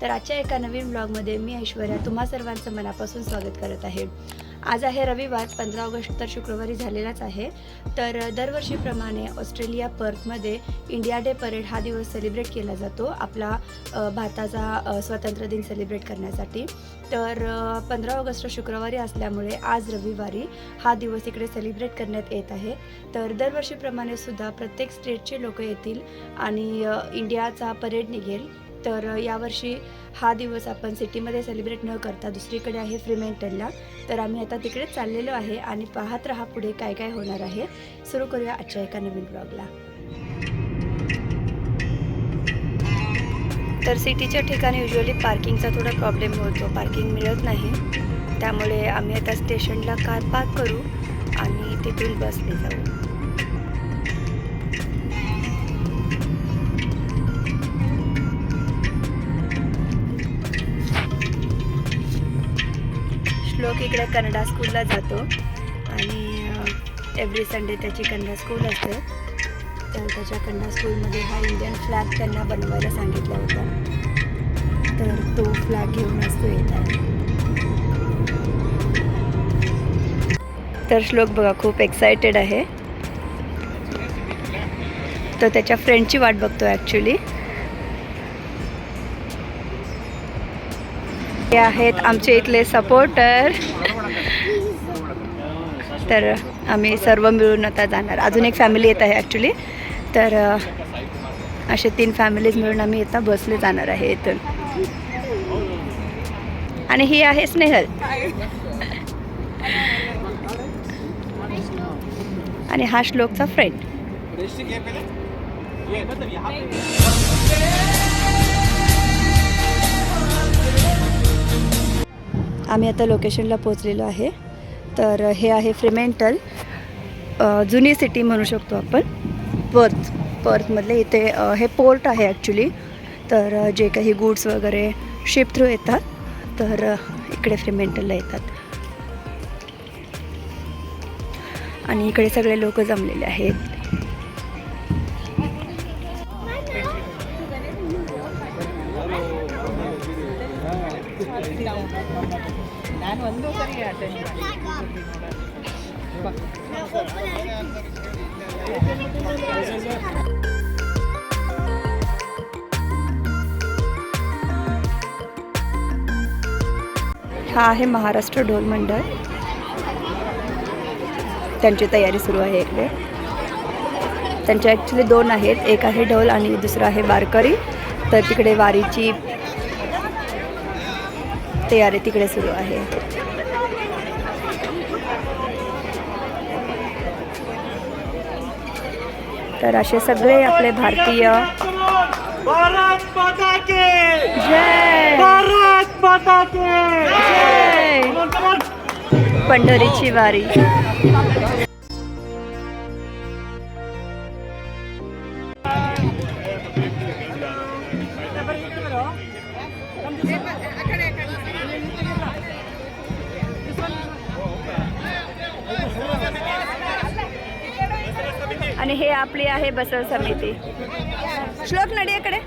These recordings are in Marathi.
तर आजच्या एका नवीन ब्लॉगमध्ये मी ऐश्वर्या तुम्हा सर्वांचं मनापासून स्वागत करत आहे. आज आहे रविवार पंधरा ऑगस्ट तर शुक्रवारी झालेलाच आहे. तर दरवर्षीप्रमाणे ऑस्ट्रेलिया पर्थमध्ये इंडिया डे परेड हा दिवस सेलिब्रेट केला जातो आपला भारताचा स्वातंत्र्य दिन सेलिब्रेट करण्यासाठी. तर पंधरा ऑगस्ट शुक्रवारी असल्यामुळे आज रविवारी हा दिवस इकडे सेलिब्रेट करण्यात येत आहे. तर दरवर्षीप्रमाणे सुद्धा प्रत्येक स्टेटचे लोक येतील आणि इंडियाचा परेड निघेल. तर यावर्षी हा दिवस आपण सिटीमध्ये सेलिब्रेट न करता दुसरीकडे आहे फ्रीमेंटनला तर आम्ही आता तिकडेच चाललेलो आहे आणि पाहत राहा पुढे काय काय होणार आहे. सुरू करूया आजच्या एका नवीन ब्लॉगला. तर सिटीच्या ठिकाणी युजली पार्किंगचा थोडा प्रॉब्लेम होतो. पार्किंग मिळत नाही. त्यामुळे आम्ही आता स्टेशनला कार पार्क करू आणि तिथून बसने जाऊ. श्लोक इकडे कन्नडा स्कूलला जातो आणि एव्हरी संडे त्याची कन्नडा स्कूल असते. तर त्याच्या कन्नडा स्कूलमध्ये हा इंडियन फ्लॅग त्यांना बनवायला सांगितला होता. तर तो फ्लॅग घेऊन असतो येत आहे. तर श्लोक बघा खूप एक्सायटेड आहे. तो त्याच्या फ्रेंडची वाट बघतो ॲक्च्युली हे आहेत आमचे इथले सपोर्टर तर आम्ही सर्व मिळून आता जाणार. अजून एक फॅमिली येत आहे ॲक्च्युली तर असे तीन फॅमिलीज मिळून आम्ही आता बसले जाणार आहे इथून. आणि ही आहे स्नेहल. आणि हा श्लोकचा फ्रेंड आम्ही आता लोकेशनला पोचलेलो आहे. तर हे आहे फ्रिमेंटल जुनी सिटी म्हणू शकतो आपण. पर्थ पर्थमधले इथे हे पोर्ट आहे ॲक्च्युली तर जे काही गुड्स वगैरे शिप थ्रू येतात तर इकडे फ्रिमेंटलला येतात. आणि इकडे सगळे लोक जमलेले आहेत. ನಾನು ಒಂದು ಸರಿ ಅಟೆಂಡ್ ಮಾಡಿ हा आहे महाराष्ट्र ढोल मंडळ त्यांची तयारी सुरू आहे इकडे त्यांच्या ॲक्च्युली दोन आहेत एक आहे ढोल आणि दुसरं आहे वारकरी तर तिकडे वारीची तयारी तिकडे सुरू आहे. तर असे सगळे आपले भारतीय भारत माता के! जय! भारत माता के. पंढरीची वारी. आणि हे आपली आहे बसव समिती श्लोक नडियाकडे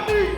आस्ते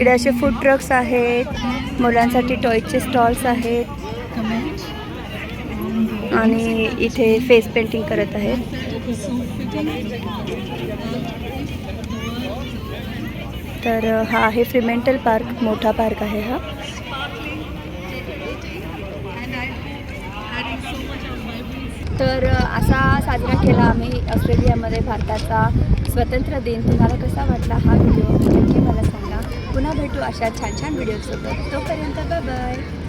इकडे असे फूड ट्रक्स आहेत. मुलांसाठी टॉयचे स्टॉल्स आहेत. आणि इथे फेस पेंटिंग करत आहेत तर हा आहे फ्रिमेंटल पार्क मोठा पार्क आहे हा. तर असा साजरा केला आम्ही ऑस्ट्रेलियामध्ये भारताचा स्वतंत्र दिन. तुम्हाला कसा वाटला हा व्हिडिओ भेटू अशा छान छान व्हिडिओसोबत तोपर्यंत बाय बाय